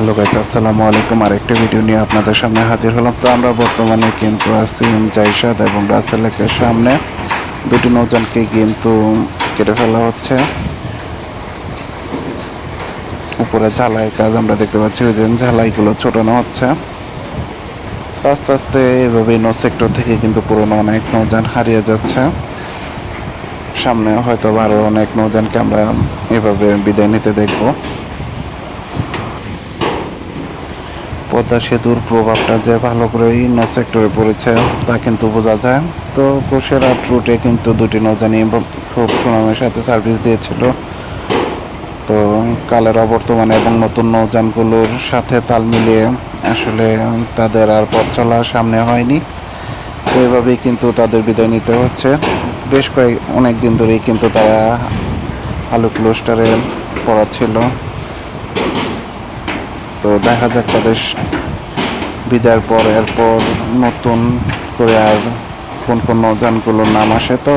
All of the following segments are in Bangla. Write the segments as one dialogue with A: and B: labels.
A: হ্যালো গাইস আসসালামু আলাইকুম আরেকটা ভিডিও নিয়ে আপনাদের সামনে হাজির হলাম। তো আমরা বর্তমানে কিন্তু আছি জাইসাদ এবং রাসেলেকের সামনে। দুটি নৌজানকে কিন্তু কেটে ফেলা হচ্ছে। উপরে ঝালাই কাজ আমরা দেখতে পাচ্ছি, ওই যে ঝালাইগুলো ছোটানো হচ্ছে। আস্তে আস্তে এভাবেই নৌ সেক্টর থেকে কিন্তু পুরোনো অনেক নৌযান হারিয়ে যাচ্ছে। সামনে হয়তো আরও অনেক নৌযানকে আমরা এভাবে বিদায় নিতে দেখব। পদ্মা সেতুর প্রভাবটা যে ভালো করে নৌ সেক্টরে পড়েছে, তা কিন্তু বোঝা যায়। তো কোশেরাট রুটে কিন্তু দুটি নৌজানি খুব সুনামের সাথে সার্ভিস দিয়েছিল। তো কালের অবর্তমানে এবং নতুন নৌযানগুলোর সাথে তাল মিলিয়ে আসলে তাদের আর পথ চলা সামনে হয়নি। তো এভাবেই কিন্তু তাদের বিদায় নিতে হচ্ছে। বেশ কয়েক, অনেক দিন ধরেই কিন্তু তারা আলু ক্লোস্টারে পড়াচ্ছিল। তো দেখা যাক তাদের বিদায়ের পর, এরপর নতুন করে আর কোন কোন নৌযানগুলোর নাম আসে। তো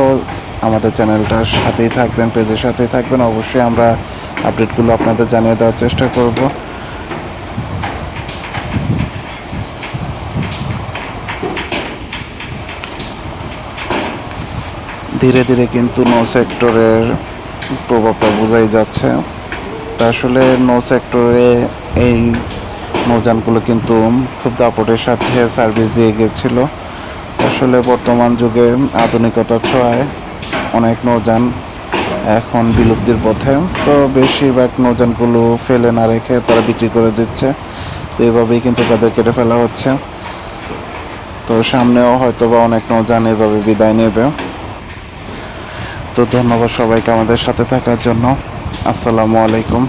A: আমাদের চ্যানেলটার সাথেই থাকবেন, পেজের সাথেই থাকবেন। অবশ্যই আমরা আপডেটগুলো আপনাদের জানিয়ে দেওয়ার চেষ্টা করব। ধীরে ধীরে কিন্তু নো সেক্টরের প্রভাবটা বোঝাই যাচ্ছে। তা আসলে নৌ সেক্টরে এই নৌযানগুলো কিন্তু খুব দাপটের সাথে সার্ভিস দিয়ে গেছিল। আসলে বর্তমান যুগে আধুনিকতার ছোঁয়ায় অনেক নৌযান এখন বিলুপ্তির পথে। তো বেশিরভাগ নৌযানগুলো ফেলে না রেখে তারা বিক্রি করে দিচ্ছে। তো এইভাবেই কিন্তু তাদের কেটে ফেলা হচ্ছে। তো সামনেও হয়তো বা অনেক নৌযান এভাবে বিদায় নেবে। তো ধন্যবাদ সবাইকে আমাদের সাথে থাকার জন্য। আসসালামু আলাইকুম।